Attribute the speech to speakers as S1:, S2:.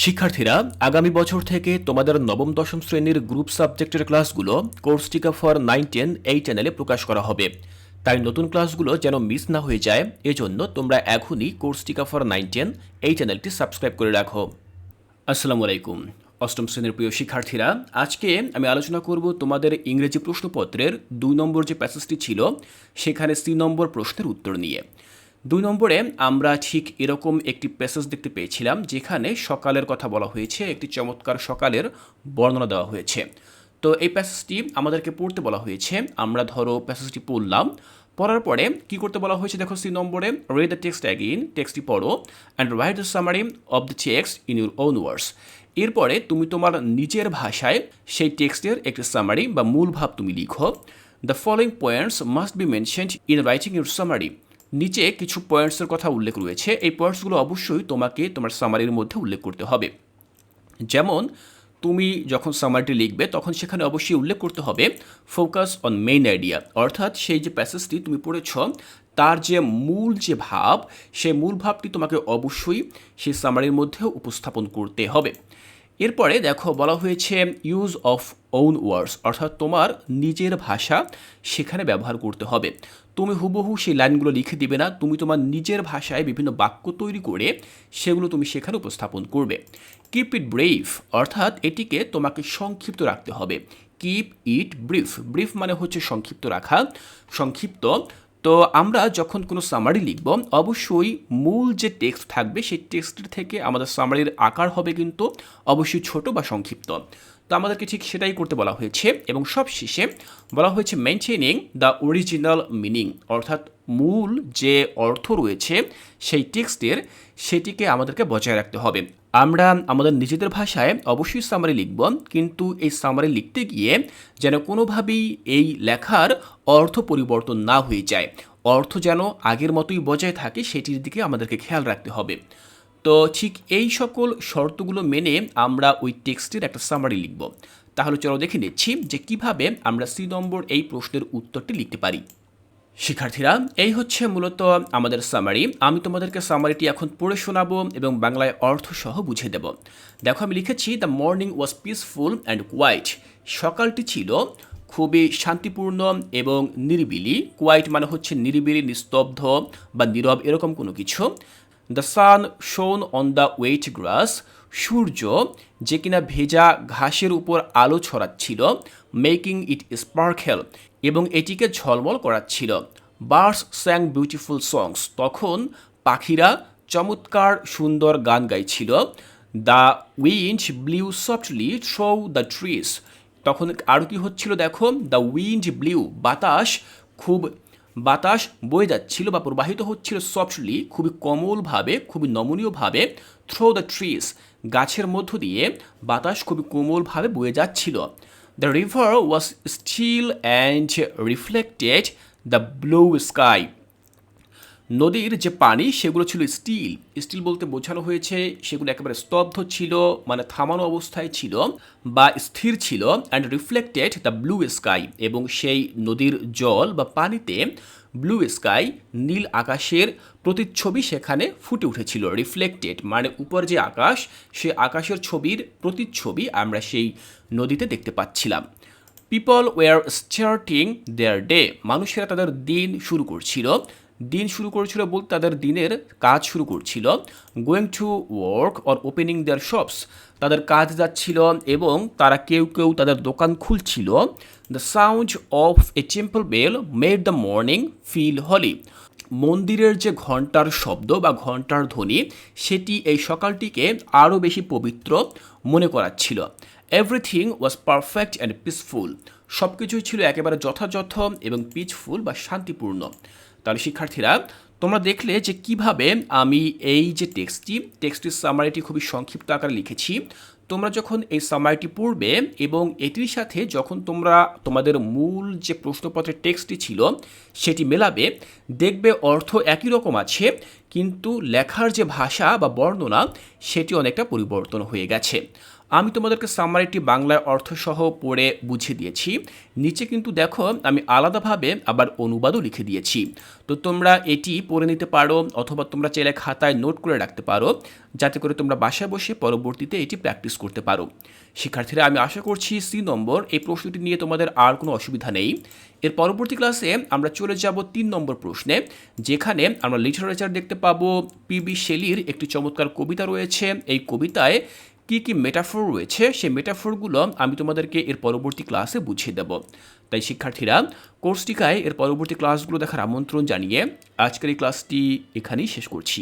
S1: শিক্ষার্থীরা, আগামী বছর থেকে তোমাদের নবম, দশম শ্রেণির গ্রুপ সাবজেক্টের ক্লাসগুলো কোর্স টিকা ফর নাইন, টেন এই চ্যানেলে প্রকাশ করা হবে। তাই নতুন ক্লাসগুলো যেন মিস না হয়ে যায়, এজন্য তোমরা এখনই কোর্স টিকা ফর নাইন, টেন এই চ্যানেলটি সাবস্ক্রাইব করে রাখো। আসসালামু আলাইকুম। অষ্টম শ্রেণির প্রিয় শিক্ষার্থীরা, আজকে আমি আলোচনা করব তোমাদের ইংরেজি প্রশ্নপত্রের দুই নম্বর যে প্যাসেজটি ছিল, সেখানে সি নম্বর প্রশ্নের উত্তর নিয়ে। দুই নম্বরে আমরা ঠিক এরকম একটি প্যাসেজ দেখতে পেয়েছিলাম, যেখানে সকালের কথা বলা হয়েছে, একটি চমৎকার সকালের বর্ণনা দেওয়া হয়েছে। তো এই প্যাসেজটি আমাদেরকে পড়তে বলা হয়েছে, আমরা ধরো প্যাসেজটি পড়লাম, পড়ার পরে কি করতে বলা হয়েছে দেখো সি নম্বরে রেড দ্য টেক্সট অ্যাগিন টেক্সটটি পড়ো and write the summary of the text in your own words এরপরে তুমি তোমার নিজের ভাষায় সেই টেক্সটের একটি সামারি বা মূল ভাব তুমি লিখো। The following points must be mentioned in writing your summary নিচে কিছু পয়েন্টসের কথা উল্লেখ রয়েছে। এই পয়েন্টসগুলো অবশ্যই তোমাকে তোমার সামারির মধ্যে উল্লেখ করতে হবে। যেমন, তুমি যখন সামারিটি লিখবে, তখন সেখানে অবশ্যই উল্লেখ করতে হবে ফোকাস অন মেইন আইডিয়া অর্থাৎ সেই যে প্যাসেজটি তুমি পড়েছ, তার যে মূল যে ভাব, সেই মূল ভাবটি তোমাকে অবশ্যই সেই সামারির মধ্যে উপস্থাপন করতে হবে। এরপরে দেখো বলা হয়েছে ইউজ অফ ওন ওয়ার্ডস অর্থাৎ তোমার নিজের ভাষা সেখানে ব্যবহার করতে হবে। তুমি হুবহু সেই লাইনগুলো লিখে দিবে না, তুমি তোমার নিজের ভাষায় বিভিন্ন বাক্য তৈরি করে সেগুলো তুমি সেখানে উপস্থাপন করবে। কিপ ইট ব্রেভ অর্থাৎ এটিকে তোমাকে সংক্ষিপ্ত রাখতে হবে। কিপ ইট ব্রিফ ব্রিফ মানে হচ্ছে সংক্ষিপ্ত রাখা, সংক্ষিপ্ত তো আমরা যখন কোনো সামারি লিখব, অবশ্যই মূল যে টেক্সট থাকবে, সেই টেক্সটের থেকে আমাদের সামারির আকার হবে কিন্তু অবশ্যই ছোট বা সংক্ষিপ্ত। তো আমাদেরকে ঠিক সেটাই করতে বলা হয়েছে এবং সব শেষে বলা হয়েছে মেনটেনিং দ্য অরিজিনাল মিনিং অর্থাৎ মূল যে অর্থ রয়েছে সেই টেক্সটের সেটিকে আমাদেরকে বজায় রাখতে হবে। আমরা আমাদের নিজেদের ভাষায় অবশ্যই সামারি লিখব, কিন্তু এই সামারি লিখতে গিয়ে যেন কোনোভাবেই এই লেখার অর্থ পরিবর্তন না হয়ে যায়। অর্থ যেন আগের মতোই বজায় থাকে, সেটির দিকে আমাদেরকে খেয়াল রাখতে হবে। তো ঠিক এই সকল শর্তগুলো মেনে আমরা ওই টেক্সটের একটা সামারি লিখব। তাহলে চলো দেখে নিচ্ছি যে কীভাবে আমরা সি নম্বর এই প্রশ্নের উত্তরটি লিখতে পারি। শিক্ষার্থীরা, এই হচ্ছে মূলত আমাদের সামারি আমি তোমাদেরকে সামারিটি এখন পড়ে শোনাবো এবং বাংলায় অর্থ সহ বুঝিয়ে দেব। দেখো, আমি লিখেছি the morning was peaceful and quiet সকালটি ছিল খুবই শান্তিপূর্ণ এবং নিরিবিলি। কোয়াইট মানে হচ্ছে নিরিবিলি, নিস্তব্ধ বা নীরব, এরকম কোনো কিছু। The sun shone on the wet grass সূর্য যে কিনা ভেজা ঘাসের উপর আলো ছড়াচ্ছিল মেকিং ইট স্পার্কেল এবং এটিকে ঝলমল করাচ্ছিল। বার্স স্যাং বিউটিফুল সংস তখন পাখিরা চমৎকার সুন্দর গান গাইছিল। The wind blew softly through the trees তখন আরও কি হচ্ছিল, দেখো দ্য উইন্ড ব্লিউ বাতাস খুব বাতাস বয়ে যাচ্ছিল বা প্রবাহিত হচ্ছিল সফটলি, খুবই কোমলভাবে, খুবই নমনীয়ভাবে থ্রো দ্য ট্রিস গাছের মধ্য দিয়ে বাতাস খুবই কোমলভাবে বয়ে যাচ্ছিল। The river was still and reflected the blue sky নদীর যে পানি, সেগুলো ছিল স্টিল। স্টিল বলতে বোঝানো হয়েছে সেগুলো একেবারে স্তব্ধ ছিল মানে থামানো অবস্থায় ছিল বা স্থির ছিল and reflected the blue sky এবং সেই নদীর জল বা পানিতে ব্লু স্কাই নীল আকাশের প্রতিচ্ছবি সেখানে ফুটে উঠেছিল রিফ্লেক্টেড মানে উপর যে আকাশ, সে আকাশের ছবির প্রতিচ্ছবি আমরা সেই নদীতে দেখতে পাচ্ছিলাম। People were starting their day মানুষেরা তাদের দিন শুরু করছিল। দিন শুরু করেছিল বলতে তাদের দিনের কাজ শুরু করছিল going to work or opening their shops তাদের কাজ যাচ্ছিল এবং তারা কেউ কেউ তাদের দোকান খুলছিল। The sound of a temple bell made the morning feel holy মন্দিরের যে ঘণ্টার শব্দ বা ঘণ্টার ধ্বনি, সেটি এই সকালটিকে আরও বেশি পবিত্র মনে করাচ্ছিল। Everything was perfect and peaceful সব কিছুই ছিল একেবারে যথাযথ এবং পিচফুল বা শান্তিপূর্ণ। তাহলে শিক্ষার্থীরা, তোমরা দেখলে যে কীভাবে আমি এই যে টেক্সটটি টেক্সটির সামারিটি খুবই সংক্ষিপ্ত আকারে লিখেছি। তোমরা যখন এই সামারিটি পড়বে এবং এটির সাথে যখন তোমরা তোমাদের মূল যে প্রশ্নপত্রের টেক্সটটি ছিল, সেটি মেলাবে, দেখবে অর্থ একই রকম আছে, কিন্তু লেখার যে ভাষা বা বর্ণনা, সেটি অনেকটা পরিবর্তন হয়ে গেছে। আমি তোমাদেরকে সামারিটি বাংলায় অর্থসহ পড়ে বুঝিয়ে দিয়েছি। নিচে কিন্তু দেখো, আমি আলাদাভাবে আবার অনুবাদও লিখে দিয়েছি। তো তোমরা এটি পড়ে নিতে পারো অথবা তোমরা চাইলে খাতায় নোট করে রাখতে পারো, যাতে করে তোমরা বাসায় বসে পরবর্তীতে এটি প্র্যাকটিস করতে পারো। শিক্ষার্থীরা, আমি আশা করছি সি নম্বর, এই প্রশ্নটি নিয়ে তোমাদের আর কোনো অসুবিধা নেই। এর পরবর্তী ক্লাসে আমরা চলে যাব তিন নম্বর প্রশ্নে, যেখানে আমরা লিটারেচার দেখতে পাবো। পিবি শেলির একটি চমৎকার কবিতা রয়েছে। এই কবিতায় কি কি মেটাফোর রয়েছে, সেই মেটাফোরগুলো আমি তোমাদেরকে এর পরবর্তী ক্লাসে বুঝিয়ে দেব। তাই শিক্ষার্থীরা কোর্সটিকায় এর পরবর্তী ক্লাসগুলো দেখার আমন্ত্রণ জানিয়ে আজকের এই ক্লাসটি এখানেই শেষ করছি।